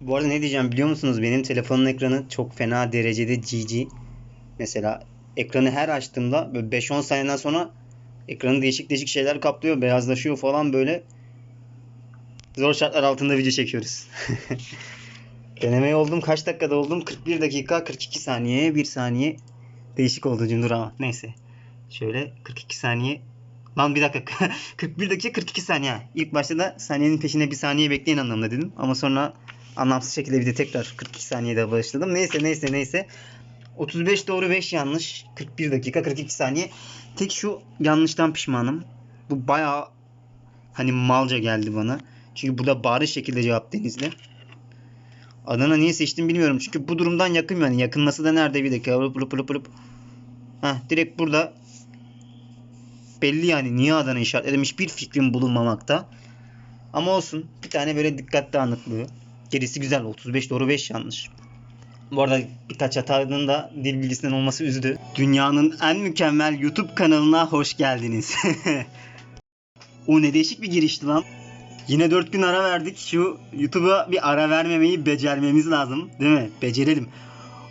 Bu arada ne diyeceğim biliyor musunuz? Benim telefonun ekranı çok fena derecede GG. Mesela ekranı her açtığımda böyle 5-10 saniyeden sonra ekranı değişik değişik şeyler kaplıyor. Beyazlaşıyor falan böyle. Zor şartlar altında video çekiyoruz. Denemeye oldum. Kaç dakikada oldum? 41 dakika 42 saniye. 1 saniye. Değişik oldu Cundur ama. Neyse. Şöyle 42 saniye. Lan bir dakika. 41 dakika 42 saniye. İlk başta da saniyenin peşine bir saniye bekleyin anlamında dedim. Ama sonra anlamsız şekilde bir de tekrar 42 saniyede başladım. Neyse neyse neyse. 35 doğru 5 yanlış. 41 dakika 42 saniye. Tek şu yanlıştan pişmanım. Bu bayağı hani malca geldi bana. Çünkü burada bariz şekilde cevap Denizli. Adana niye seçtim bilmiyorum. Çünkü bu durumdan yakın yani. Yakınması da nerede bir dakika. Lup lup lup lup. Heh, direkt burada belli yani niye Adana işaretledim hiçbir fikrim bulunmamakta. Ama olsun. Bir tane böyle dikkat dağınıklığı. Gerisi güzel. 35 doğru 5 yanlış. Bu arada birkaç hatanın da dil bilgisinden olması üzdü. Dünyanın en mükemmel YouTube kanalına hoş geldiniz. o ne değişik bir girişti lan. Yine 4 gün ara verdik. Şu YouTube'a bir ara vermemeyi becermemiz lazım. Değil mi? Becerelim.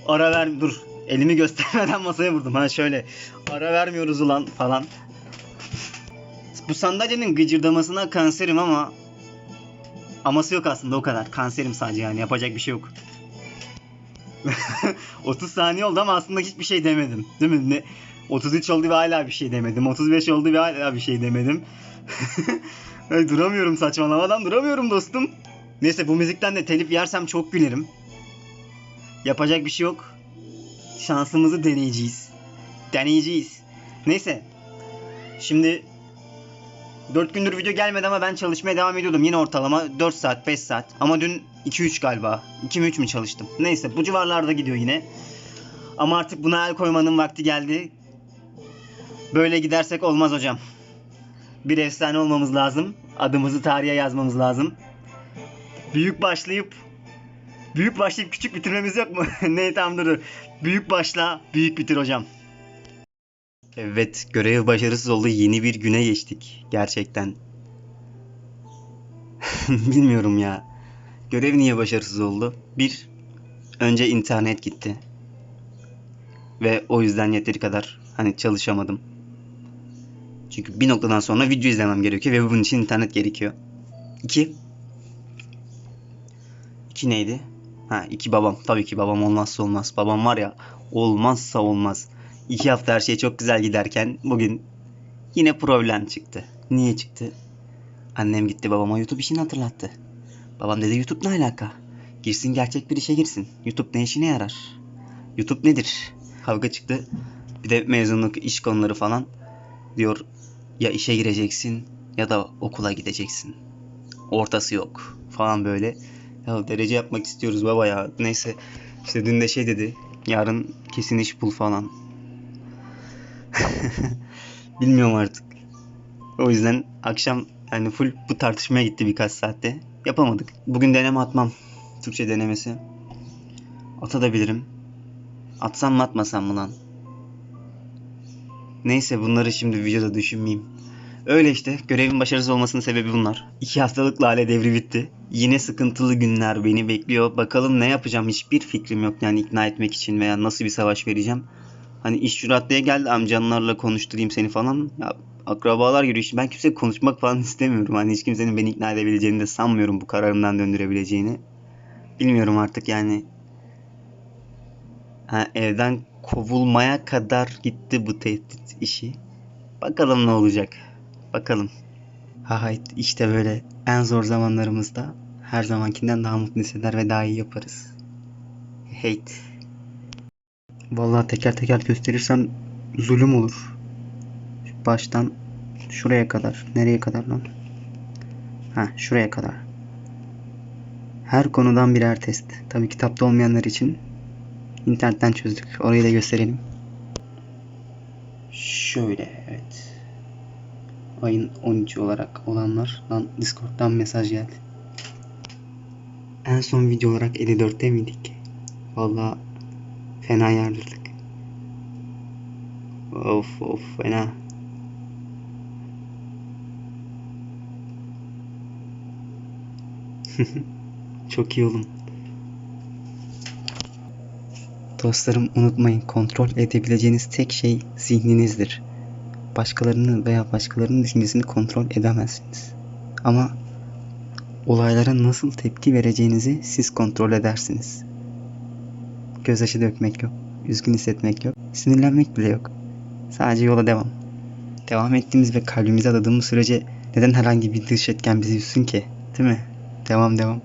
Ara ver... Dur. Elimi göstermeden masaya vurdum. Ha şöyle. Ara vermiyoruz ulan falan. Bu sandalyenin gıcırdamasına kanserim ama aması yok aslında o kadar. Kanserim sadece yani yapacak bir şey yok. 30 saniye oldu ama aslında hiçbir şey demedim. Değil mi? Ne? 33 oldu ve hala bir şey demedim. 35 oldu ve hala bir şey demedim. Duramıyorum saçmalamadan duramıyorum dostum. Neyse bu müzikten de telif yersem çok gülerim. Yapacak bir şey yok. Şansımızı deneyeceğiz. Deneyeceğiz. Neyse. Şimdi 4 gündür video gelmedi ama ben çalışmaya devam ediyordum. Yine ortalama 4 saat 5 saat. Ama dün 2-3 galiba. 2 mi 3 mü çalıştım. Neyse bu civarlarda gidiyor yine. Ama artık buna el koymanın vakti geldi. Böyle gidersek olmaz hocam. Bir efsane olmamız lazım. Adımızı tarihe yazmamız lazım. Büyük başlayıp büyük başlayıp küçük bitirmemiz yok mu? ne tam. Büyük başla, büyük bitir hocam. Evet, görev başarısız oldu. Yeni bir güne geçtik. Gerçekten. Bilmiyorum ya. Görev niye başarısız oldu? Bir, önce internet gitti. Ve o yüzden yeteri kadar hani çalışamadım. Çünkü bir noktadan sonra video izlemem gerekiyor ve bunun için internet gerekiyor. İki. İki neydi? Ha iki babam. Tabii ki babam olmazsa olmaz. Babam var ya olmazsa olmaz. İki hafta her şey çok güzel giderken bugün yine problem çıktı. Niye çıktı? Annem gitti babama YouTube işini hatırlattı. Babam dedi YouTube ne alaka? Girsin gerçek bir işe girsin. YouTube ne işine yarar? YouTube nedir? Kavga çıktı. Bir de mezunluk iş konuları falan. Diyor ya işe gireceksin ya da okula gideceksin. Ortası yok falan böyle. Ya derece yapmak istiyoruz baba ya. Neyse işte dün de şey dedi. Yarın kesin iş bul falan. Bilmiyorum artık. O yüzden akşam yani full bu tartışmaya gitti birkaç saatte. Yapamadık. Bugün deneme atmam. Türkçe denemesi. Atabilirim. Atsam mı atmasam mı lan? Neyse bunları şimdi videoda düşünmeyeyim. Öyle işte görevin başarısız olmasının sebebi bunlar. İki haftalık lale devri bitti. Yine sıkıntılı günler beni bekliyor. Bakalım ne yapacağım hiçbir fikrim yok yani ikna etmek için veya nasıl bir savaş vereceğim. Hani iş şuratlıya geldi amcanlarla konuşturayım seni falan. Ya akrabalar yürüyüş. Ben kimse konuşmak falan istemiyorum. Hani hiç kimsenin beni ikna edebileceğini de sanmıyorum bu kararımdan döndürebileceğini. Bilmiyorum artık yani. Ha, evden kovulmaya kadar gitti bu tehdit işi. Bakalım ne olacak. Bakalım. Ha işte böyle en zor zamanlarımızda her zamankinden daha mutlu hisseder ve daha iyi yaparız. Hate. Vallahi teker teker gösterirsem zulüm olur. Baştan şuraya kadar. Nereye kadar lan? Ha şuraya kadar. Her konudan birer test. Tabii kitapta olmayanlar için internetten çözdük. Orayı da gösterelim. Şöyle evet. Ayın 13 olarak olanlar. Lan Discord'dan mesaj geldi. En son video olarak 54'te miydik? Vallahi Fena yardırdık. Of of fena. Çok iyi oğlum. Dostlarım unutmayın kontrol edebileceğiniz tek şey zihninizdir. Başkalarının veya başkalarının düşüncesini kontrol edemezsiniz. Ama olaylara nasıl tepki vereceğinizi siz kontrol edersiniz. Gözyaşı dökmek yok, üzgün hissetmek yok, sinirlenmek bile yok. Sadece yola devam. Devam ettiğimiz ve kalbimize adadığımız sürece neden herhangi bir dış etken bizi üzsün ki? Değil mi? Devam devam.